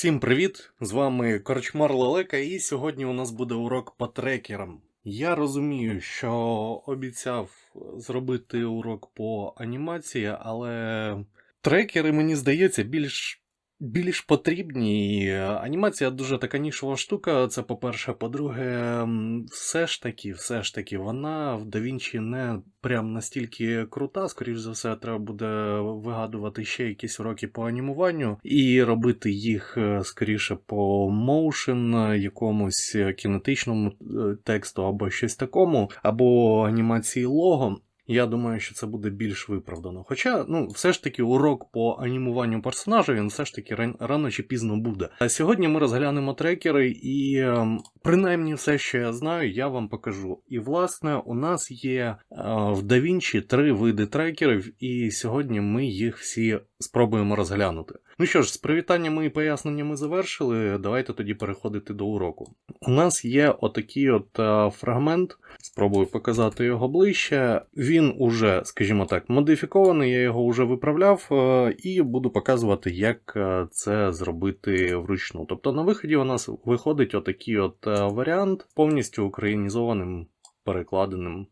Всім привіт! З вами Корчмар Лелека, і сьогодні у нас буде урок по трекерам. Я розумію, що обіцяв зробити урок по анімації, але трекери, мені здається, більш, більш потрібні. Анімація дуже така нішова штука. Це по-перше. По-друге, все ж таки, все ж таки, вона в DaVinci не прям настільки крута. Скоріш за все, треба буде вигадувати ще якісь уроки по анімуванню і робити їх е, скоріше по motion, якомусь кінетичному е, тексту або щось такому, або анімації лого. Я думаю, що це буде більш виправдано. Хоча, ну, все ж таки, урок по анімуванню персонажа він все ж таки ран- рано чи пізно буде. А сьогодні ми розглянемо трекери, і ем, принаймні все, що я знаю, я вам покажу. І власне, у нас є е, в DaVinci три види трекерів, і сьогодні ми їх всі спробуємо розглянути. Ну що ж, з привітаннями і поясненнями завершили. Давайте тоді переходити до уроку. У нас є отакий от е, фрагмент. Спробую показати його ближче. Він уже, скажімо так, модифікований, я його вже виправляв, е, і буду показувати, як е, це зробити вручну. Тобто на виході у нас виходить отакий от варіант, повністю українізованим, перекладеним.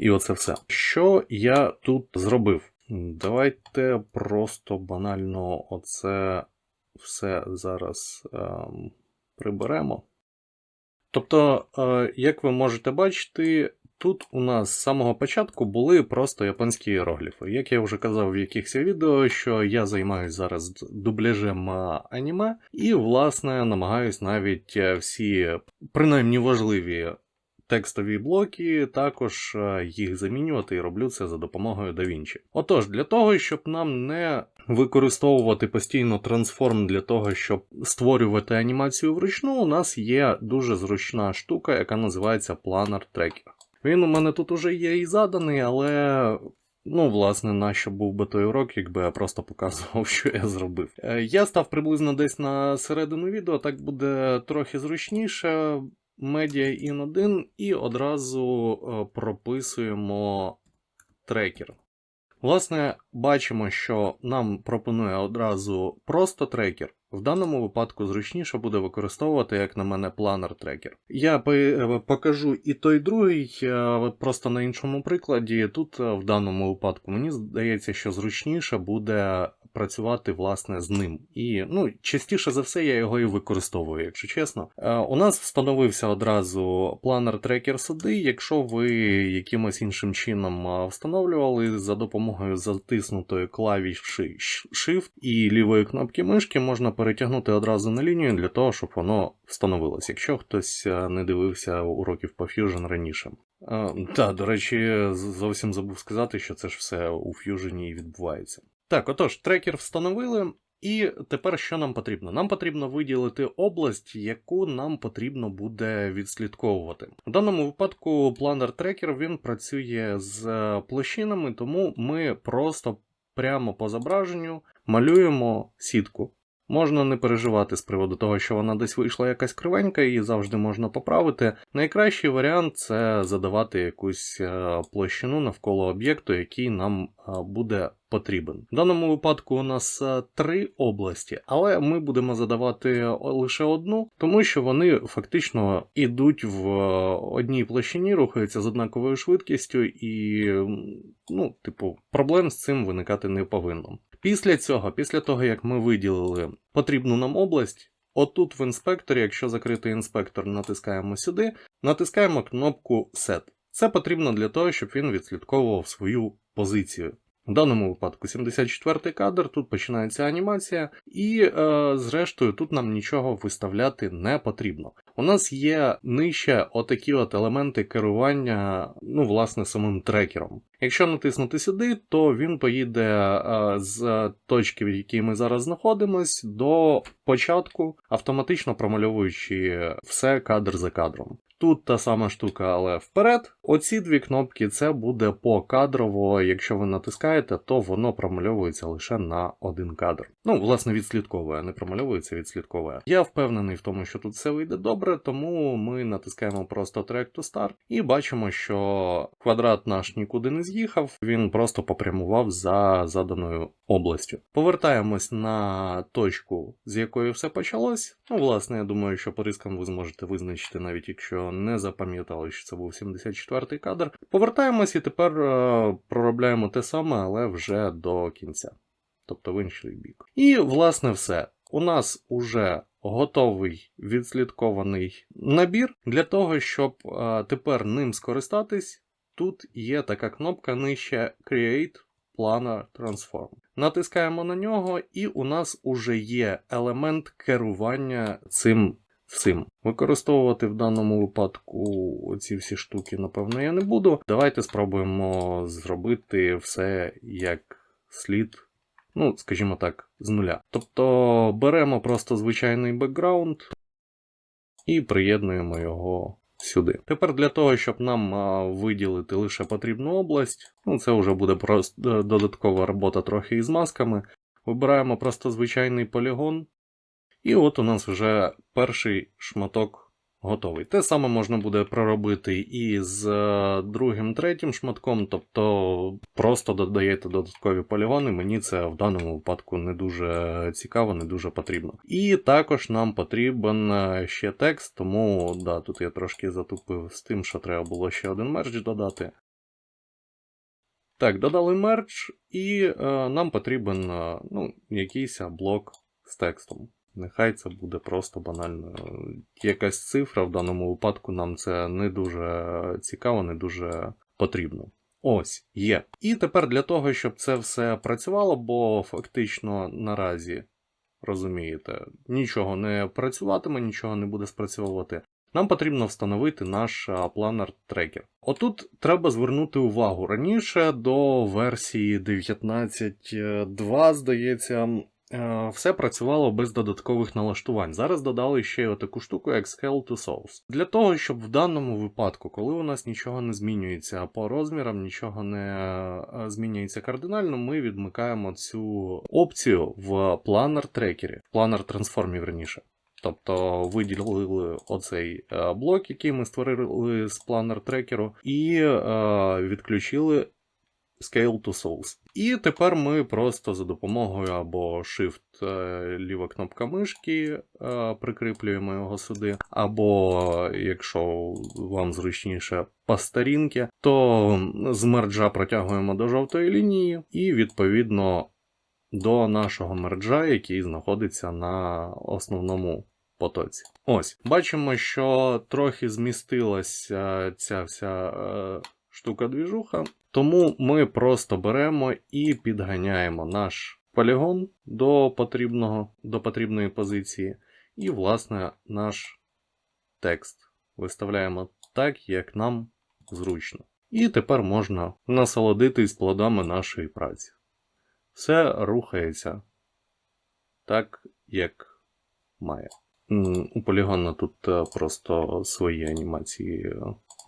І оце все. Що я тут зробив? Давайте просто банально оце все зараз ем, приберемо. Тобто, е, як ви можете бачити, тут у нас з самого початку були просто японські іерогліфи. Як я вже казав в якихось відео, що я займаюся зараз дубляжем е, аніме, і, власне, намагаюсь навіть е, всі принаймні важливі текстові блоки, також е, їх замінювати і роблю це за допомогою DaVinci. Отож, для того, щоб нам не використовувати постійно трансформ для того, щоб створювати анімацію вручну, у нас є дуже зручна штука, яка називається Planner Tracker. Він у мене тут уже є і заданий, але. Ну, власне, нащо був би той урок, якби я просто показував, що я зробив. Е, Я став приблизно десь на середину відео, так буде трохи зручніше. Media in 1 і одразу е, прописуємо трекер. Власне, бачимо, що нам пропонує одразу просто трекер. В даному випадку зручніше буде використовувати, як на мене, планер трекер. Я покажу і той, і другий, е, просто на іншому прикладі. Тут е, в даному випадку мені здається, що зручніше буде працювати власне з ним. І ну, частіше за все я його і використовую, якщо чесно. Е, У нас встановився одразу планер трекер сюди. Якщо ви якимось іншим чином е, встановлювали за допомогою затиснутої клавіші Shift і лівої кнопки мишки, можна перетягнути одразу на лінію для того, щоб воно встановилось, якщо хтось е, не дивився уроків по Fusion раніше. Так, до речі, зовсім забув сказати, що це ж все у Fusion відбувається. Так, отож, трекер встановили. І тепер що нам потрібно? Нам потрібно виділити область, яку нам потрібно буде відслідковувати. В даному випадку планер трекер він працює з е, площинами, тому ми просто прямо по зображенню малюємо сітку. Можна не переживати з приводу того, що вона десь вийшла якась кривенька, її завжди можна поправити. Найкращий варіант це задавати якусь е, площину навколо об'єкту, який нам е, буде потрібен. В даному випадку у нас е, три області, але ми будемо задавати лише одну, тому що вони фактично ідуть в одній площині, рухаються з однаковою швидкістю, і ну, типу, проблем з цим виникати не повинно. Після цього, після того як ми виділили потрібну нам область, отут в інспекторі, якщо закрити інспектор, натискаємо сюди, натискаємо кнопку Set. Це потрібно для того, щоб він відслідковував свою позицію. В даному випадку 74-й кадр, тут починається анімація, і е, зрештою тут нам нічого виставляти не потрібно. У нас є нижче отакі от елементи керування, ну, власне, самим трекером. Якщо натиснути сюди, то він поїде е, з точки, в якій ми зараз знаходимось, до початку, автоматично промальовуючи все кадр за кадром. Тут та сама штука, але вперед. Оці дві кнопки це буде покадрово. Якщо ви натискаєте, то воно промальовується лише на один кадр. Ну, власне, відслідковує, не промальовується, відслідковує. Я впевнений в тому, що тут все вийде добре, тому ми натискаємо просто Track to Start і бачимо, що квадрат наш нікуди не з'їхав, він просто попрямував за заданою областю. Повертаємось на точку, з якої все почалось. Ну, власне, я думаю, що по рискам ви зможете визначити, навіть якщо не запам'ятали, що це був 74-й кадр. Повертаємось і тепер е, проробляємо те саме, але вже до кінця. Тобто в інший бік. І, власне, все. У нас уже готовий відслідкований набір для того, щоб е, тепер ним скористатись. Тут є така кнопка нижче Create Planner Transform. Натискаємо на нього, і у нас уже є елемент керування цим всім. Використовувати в даному випадку ці всі штуки, напевно, я не буду. Давайте спробуємо зробити все як слід. Ну, скажімо так, з нуля. Тобто беремо просто звичайний бекграунд і приєднуємо його сюди. Тепер для того, щоб нам виділити лише потрібну область, ну це вже буде просто додаткова робота трохи із масками. Вибираємо просто звичайний полігон, і от у нас вже перший шматок готовий. Те саме можна буде проробити і з е, другим, третім шматком, тобто просто додаєте додаткові полігони. Мені це в даному випадку не дуже цікаво, не дуже потрібно. І також нам потрібен е, ще текст, тому да, тут я трошки затупив з тим, що треба було ще один мерч додати. Так, додали мерч, і е, нам потрібен е, ну, якийсь блок з текстом. Нехай це буде просто банально якась цифра. В даному випадку нам це не дуже цікаво, не дуже потрібно. Ось є. І тепер для того, щоб це все працювало, бо фактично наразі, розумієте, нічого не працюватиме, нічого не буде спрацьовувати. Нам потрібно встановити наш планер трекер. Отут треба звернути увагу. Раніше до версії 19.2, здається, Е, все працювало без додаткових налаштувань. Зараз додали ще таку штуку, як Scale to Source. Для того, щоб в даному випадку, коли у нас нічого не змінюється по розмірам, нічого не е, змінюється кардинально, ми відмикаємо цю опцію в планер трекері, планер трансформі верніше. Тобто виділили оцей е, блок, який ми створили з планер трекеру, і е, відключили Scale to Source. І тепер ми просто за допомогою або Shift е, ліва кнопка мишки е, прикріплюємо його сюди, або, якщо вам зручніше по старінки, то з мерджа протягуємо до жовтої лінії, і відповідно до нашого мерджа, який знаходиться на основному потоці. Ось, бачимо, що трохи змістилася ця вся е, штука-двіжуха. Тому ми просто беремо і підганяємо наш полігон до потрібного, до потрібної позиції, і, власне, наш текст виставляємо так, як нам зручно. І тепер можна насолодитись плодами нашої праці. Все рухається так, як має. У полігона тут е, просто свої анімації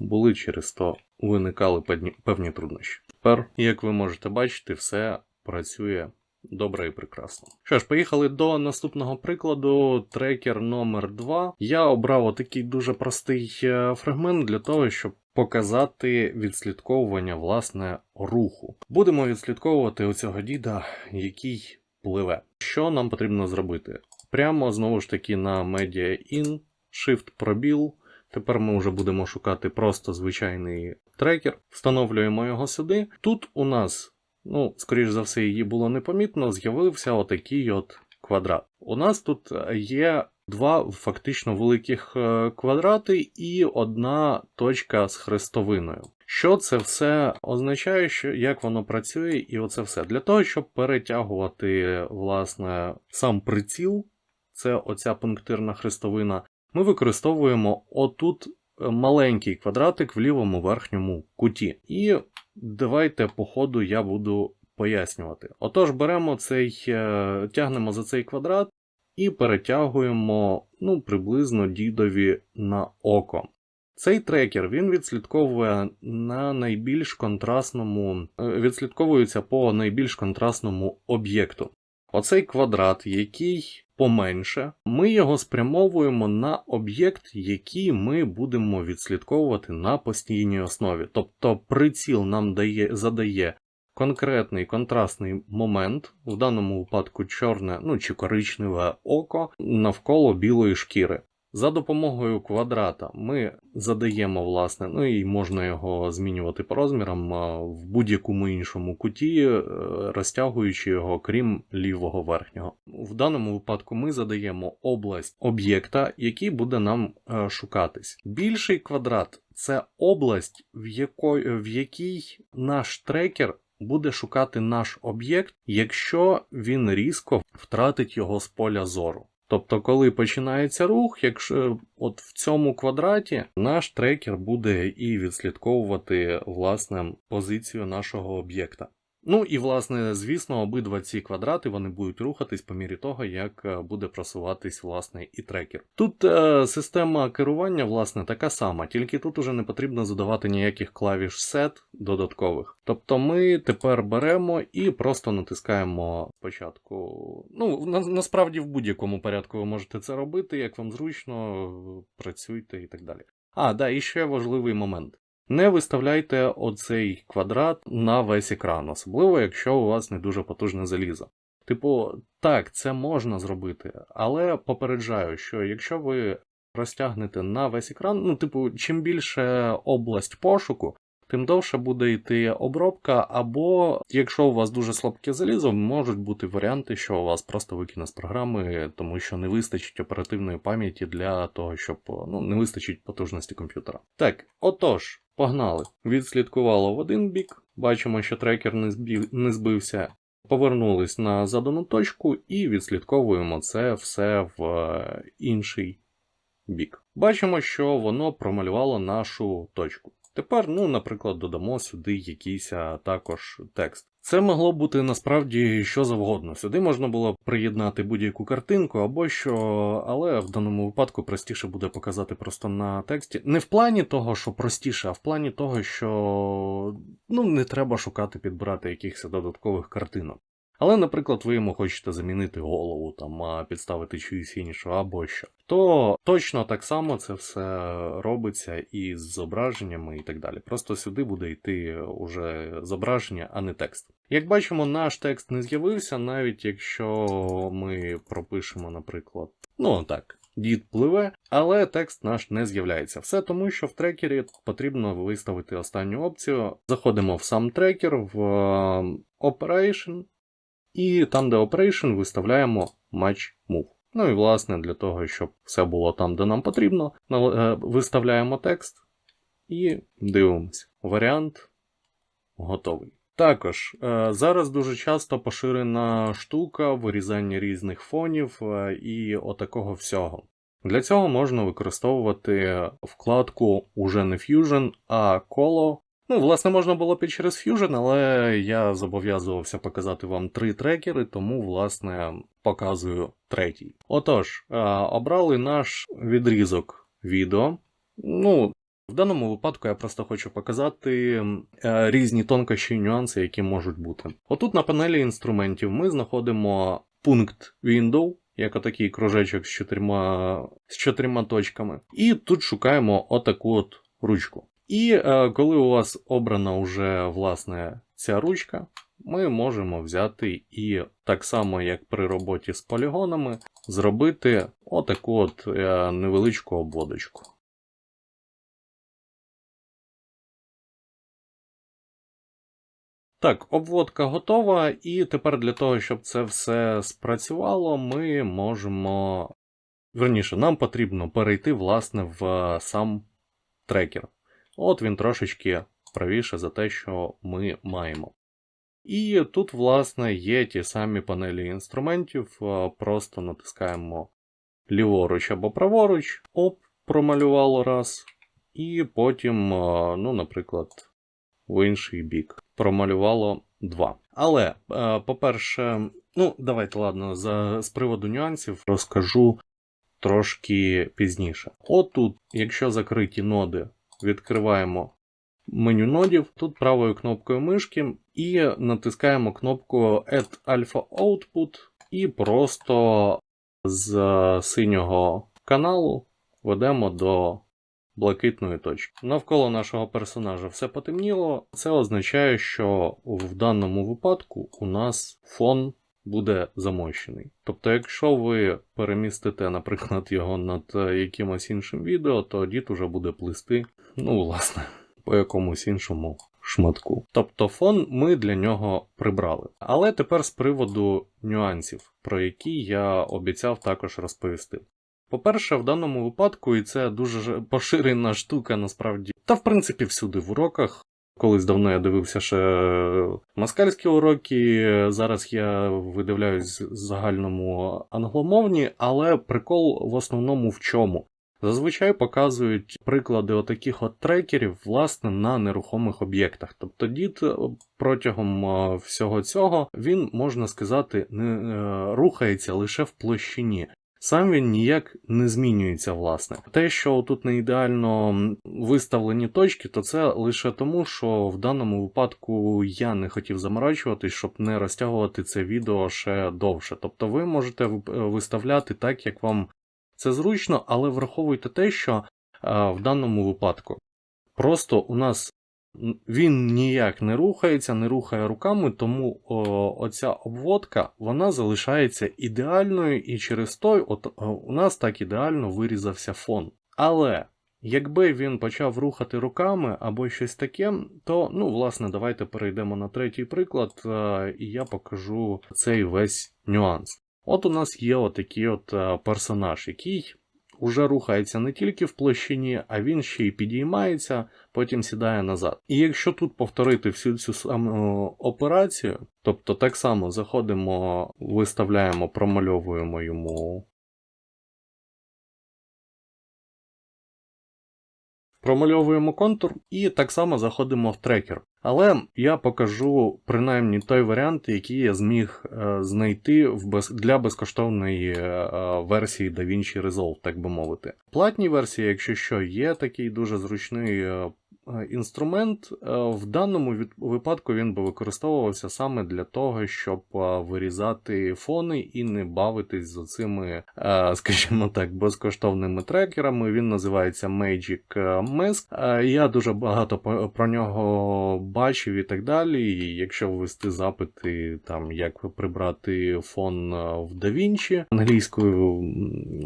були, через то виникали певні труднощі. Тепер, як ви можете бачити, все працює добре і прекрасно. Що ж, поїхали до наступного прикладу. Трекер номер 2 Я обрав такий дуже простий е, фрагмент для того, щоб. Показати відслідковування власне руху. Будемо відслідковувати у цього діда, який пливе. Що нам потрібно зробити? Прямо знову ж таки на Media In, Shift пробіл, Тепер ми вже будемо шукати просто звичайний трекер, встановлюємо його сюди. Тут у нас, ну, скоріш за все, її було непомітно, з'явився отакий от квадрат. У нас тут є два фактично великих е, квадрати і одна точка з хрестовиною. Що це все означає, що як воно працює, і оце все. Для того, щоб перетягувати власне сам приціл, це оця пунктирна хрестовина, ми використовуємо отут е, маленький квадратик в лівому верхньому куті. І давайте, по ходу, я буду пояснювати. Отож, беремо цей, е, тягнемо за цей квадрат і перетягуємо ну, приблизно дідові на око. Цей трекер він відслідковує на найбільш контрастному, е, відслідковується по найбільш контрастному об'єкту. Оцей квадрат, який поменше, ми його спрямовуємо на об'єкт, який ми будемо відслідковувати на постійній основі. Тобто приціл нам дає, задає конкретний контрастний момент, в даному випадку чорне ну чи коричневе око навколо білої шкіри. За допомогою квадрата ми задаємо, власне, ну і можна його змінювати по розмірам в будь-якому іншому куті, е, розтягуючи його, крім лівого верхнього. В даному випадку ми задаємо область об'єкта, який буде нам е, шукатись. Більший квадрат це область, в, якої, в якій наш трекер буде шукати наш об'єкт, якщо він різко втратить його з поля зору. Тобто, коли починається рух, якщо от в цьому квадраті наш трекер буде і відслідковувати власне позицію нашого об'єкта. Ну і власне, звісно, обидва ці квадрати вони будуть рухатись по мірі того, як е, буде просуватись власне і трекер. Тут е, система керування, власне, така сама, тільки тут уже не потрібно задавати ніяких клавіш set додаткових. Тобто ми тепер беремо і просто натискаємо спочатку. Ну, на, насправді в будь-якому порядку ви можете це робити, як вам зручно, працюйте і так далі. А, да, і ще важливий момент. Не виставляйте оцей квадрат на весь екран, особливо якщо у вас не дуже потужне залізо. Типу, так, це можна зробити, але попереджаю, що якщо ви розтягнете на весь екран, ну, типу, чим більше область пошуку, тим довше буде йти обробка, або якщо у вас дуже слабке залізо, можуть бути варіанти, що у вас просто викине з програми, тому що не вистачить оперативної пам'яті для того, щоб ну, не вистачить потужності комп'ютера. Так, отож, погнали. Відслідкувало в один бік, бачимо, що трекер не, збів, не збився. Повернулись на задану точку і відслідковуємо це все в е, інший бік. Бачимо, що воно промалювало нашу точку. Тепер, ну, наприклад, додамо сюди якийсь також текст. Це могло бути насправді що завгодно. Сюди можна було приєднати будь-яку картинку або що, але в даному випадку простіше буде показати просто на тексті. Не в плані того, що простіше, а в плані того, що ну, не треба шукати, підбирати якихось додаткових картинок. Але, наприклад, ви йому хочете замінити голову, там, підставити чиюсь іншу або що, то точно так само це все робиться і з зображеннями і так далі. Просто сюди буде йти уже зображення, а не текст. Як бачимо, наш текст не з'явився, навіть якщо ми пропишемо, наприклад, ну так. Дід пливе, але текст наш не з'являється. Все тому, що в трекері потрібно виставити останню опцію. Заходимо в сам трекер, в Operation, і там, де Operation, виставляємо Match Move. Ну і власне для того, щоб все було там, де нам потрібно, виставляємо текст і дивимося. Варіант готовий. Також зараз дуже часто поширена штука вирізання різних фонів і отакого всього. Для цього можна використовувати вкладку уже не Fusion, а Colo Ну, власне, можна було і через Fusion, але я зобов'язувався показати вам три трекери, тому, власне, показую третій. Отож, обрали наш відрізок відео. Ну, в даному випадку я просто хочу показати різні тонкощі і нюанси, які можуть бути. Отут на панелі інструментів ми знаходимо пункт Window. Як отакий кружечок з чотирма з чотирма точками. І тут шукаємо отаку от ручку. І е, коли у вас обрана вже власне ця ручка, ми можемо взяти і так само, як при роботі з полігонами, зробити отаку от е, невеличку обводочку. Так, обводка готова, і тепер для того, щоб це все спрацювало, ми можемо. Верніше, нам потрібно перейти власне в сам трекер. От він трошечки правіше за те, що ми маємо. І тут, власне, є ті самі панелі інструментів, просто натискаємо ліворуч або праворуч, оп, промалювало раз. І потім, ну, наприклад, в інший бік промалювало два. Але, по-перше, ну, давайте, ладно, за, з приводу нюансів розкажу трошки пізніше. Отут, якщо закриті ноди, відкриваємо меню нодів, тут правою кнопкою мишки і натискаємо кнопку Add Alpha Output і просто з синього каналу ведемо до блакитної точки. Навколо нашого персонажа все потемніло. Це означає, що в даному випадку у нас фон буде замощений. Тобто, якщо ви перемістите, наприклад, його над е, якимось іншим відео, то дід уже буде плисти, ну, власне, по якомусь іншому шматку. Тобто фон ми для нього прибрали. Але тепер з приводу нюансів, про які я обіцяв також розповісти. По-перше, в даному випадку, і це дуже поширена штука насправді, та в принципі всюди в уроках. Колись давно я дивився ще москальські уроки, зараз я видивляюсь загальному англомовні, але прикол в основному в чому? Зазвичай показують приклади отаких от трекерів, власне, на нерухомих об'єктах. Тобто дід е, протягом е, всього цього він, можна сказати, не е, рухається лише в площині. Сам він ніяк не змінюється, власне. Те, що тут не ідеально виставлені точки, то це лише тому, що в даному випадку я не хотів заморачуватись, щоб не розтягувати це відео ще довше. Тобто ви можете е, виставляти так, як вам це зручно, але враховуйте те, що е, в даному випадку просто у нас він ніяк не рухається, не рухає руками, тому о, оця обводка вона залишається ідеальною, і через той от, у нас так ідеально вирізався фон. Але якби він почав рухати руками або щось таке, то ну, власне, давайте перейдемо на третій приклад, е, і я покажу цей весь нюанс. От у нас є отакий от е, персонаж, який уже рухається не тільки в площині, а він ще й підіймається, потім сідає назад. І якщо тут повторити всю цю саму операцію, тобто так само заходимо, виставляємо, промальовуємо йому. Промальовуємо контур і так само заходимо в трекер. Але я покажу принаймні той варіант, який я зміг е, знайти для безкоштовної е, е, версії DaVinci Resolve, так би мовити. Платні версії, якщо що, є такий дуже зручний інструмент. Е, В даному випадку він би використовувався саме для того, щоб е, вирізати фони і не бавитись з оцими, е, скажімо так, безкоштовними трекерами. Він називається Magic Mask. Е, Я дуже багато про нього бачив і так далі. І якщо ввести запити, там як прибрати фон е, в DaVinci, англійською,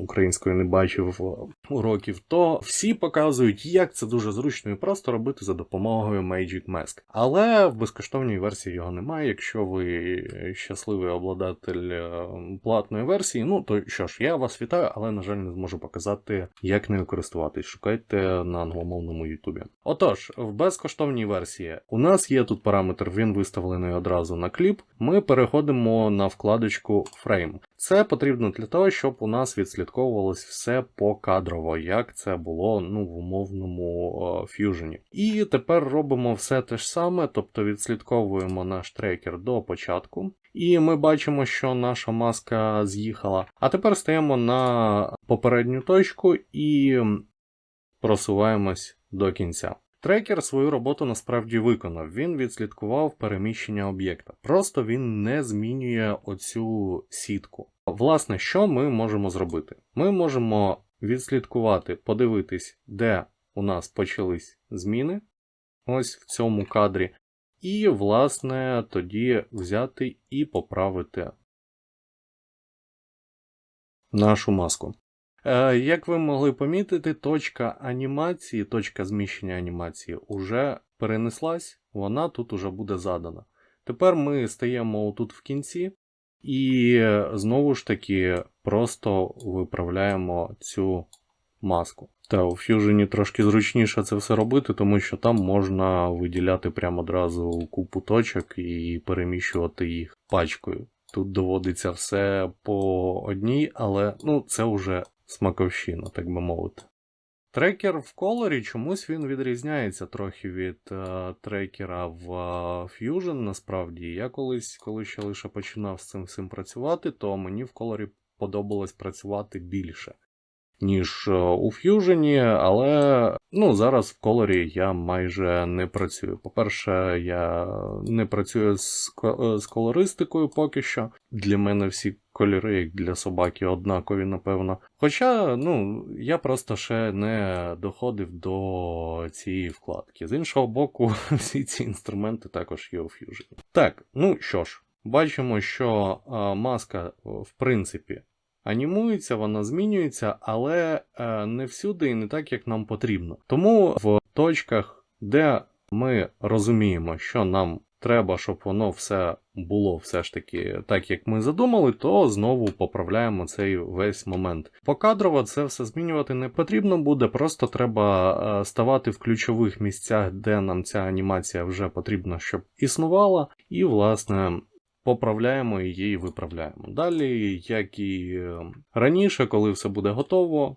українською не бачив е, уроків, то всі показують, як це дуже зручно і просто робити за допомогою Magic Mask. Але в безкоштовній версії його немає. Якщо ви щасливий обладатель е, платної версії, ну то що ж, я вас вітаю, але на жаль не зможу показати, як нею користуватись. Шукайте на англомовному Ютубі. Отож, в безкоштовній версії у нас є тут параметр, він виставлений одразу на кліп. Ми переходимо на вкладочку Frame. Це потрібно для того, щоб у нас відслідковувалось все покадрово, як це було ну, в умовному е, І тепер робимо все те ж саме, тобто відслідковуємо наш трекер до початку. І ми бачимо, що наша маска з'їхала. А тепер стаємо на попередню точку і просуваємось до кінця. Трекер свою роботу насправді виконав. Він відслідкував переміщення об'єкта. Просто він не змінює оцю сітку. Власне, що ми можемо зробити? Ми можемо відслідкувати, подивитись, де у нас почались зміни. Ось в цьому кадрі. І, власне, тоді взяти і поправити нашу маску. Е, Як ви могли помітити, точка анімації, точка зміщення анімації уже перенеслась, вона тут уже буде задана. Тепер ми стаємо тут в кінці і е, знову ж таки просто виправляємо цю маску. Та у Fusion трошки зручніше це все робити, тому що там можна виділяти прямо одразу купу точок і переміщувати їх пачкою. Тут доводиться все по одній, але ну, це вже смаковщина, так би мовити. Трекер в колорі чомусь він відрізняється трохи від е, трекера в е, Fusion, насправді. Я колись, коли ще лише починав з цим всім працювати, то мені в колорі подобалось працювати більше. Ніж е, у Fusion, але ну, зараз в колорі я майже не працюю. По-перше, я не працюю з, е, з колористикою поки що. Для мене всі кольори, як для собаки, однакові, напевно. Хоча, ну, я просто ще не доходив до цієї вкладки. З іншого боку, всі ці інструменти також є у Fusion. Так, ну що ж, бачимо, що е, маска, в принципі, анімується, вона змінюється, але е, не всюди і не так, як нам потрібно. Тому в точках, де ми розуміємо, що нам треба, щоб воно все було все ж таки так, як ми задумали, то знову поправляємо цей весь момент. Покадрово це все змінювати не потрібно буде, просто треба е, ставати в ключових місцях, де нам ця анімація вже потрібна, щоб існувала, і, власне, поправляємо її і виправляємо. Далі, як і е, раніше, коли все буде готово,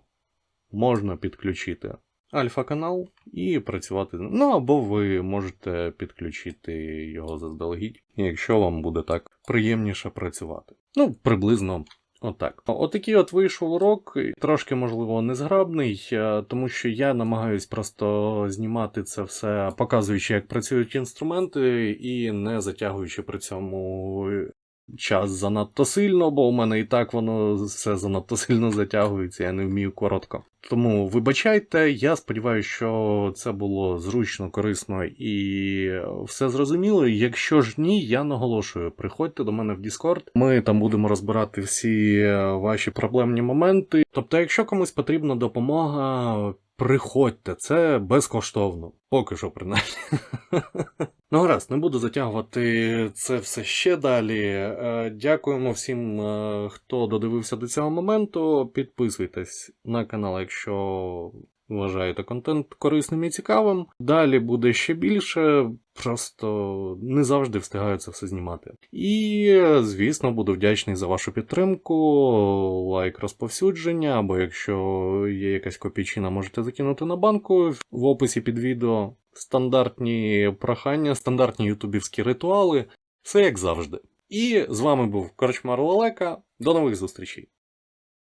можна підключити альфа-канал і працювати. Ну або ви можете підключити його заздалегідь, якщо вам буде так приємніше працювати. Ну, приблизно. Отак. Отакий от вийшов урок, трошки, можливо, незграбний, е, тому що я намагаюсь просто знімати це все, показуючи, як працюють інструменти, і не затягуючи при цьому час занадто сильно, бо у мене і так воно все занадто сильно затягується, я не вмію коротко. Тому вибачайте, я сподіваюся, що це було зручно, корисно і все зрозуміло. Якщо ж ні, я наголошую, приходьте до мене в Discord. Ми там будемо розбирати всі е, ваші проблемні моменти. Тобто, якщо комусь потрібна допомога, приходьте, це безкоштовно. Поки що, принаймні. Ну, гаразд, не буду затягувати це все ще далі. Е, Дякуємо всім, е, хто додивився до цього моменту. Підписуйтесь на канал, якщо вважаєте контент корисним і цікавим. Далі буде ще більше, просто не завжди встигаю це все знімати. І, звісно, буду вдячний за вашу підтримку, лайк розповсюдження, або якщо є якась копійчина, можете закинути на банку в описі під відео. Стандартні прохання, стандартні ютубівські ритуали, все як завжди. І з вами був Корчмар Лалека. До нових зустрічей!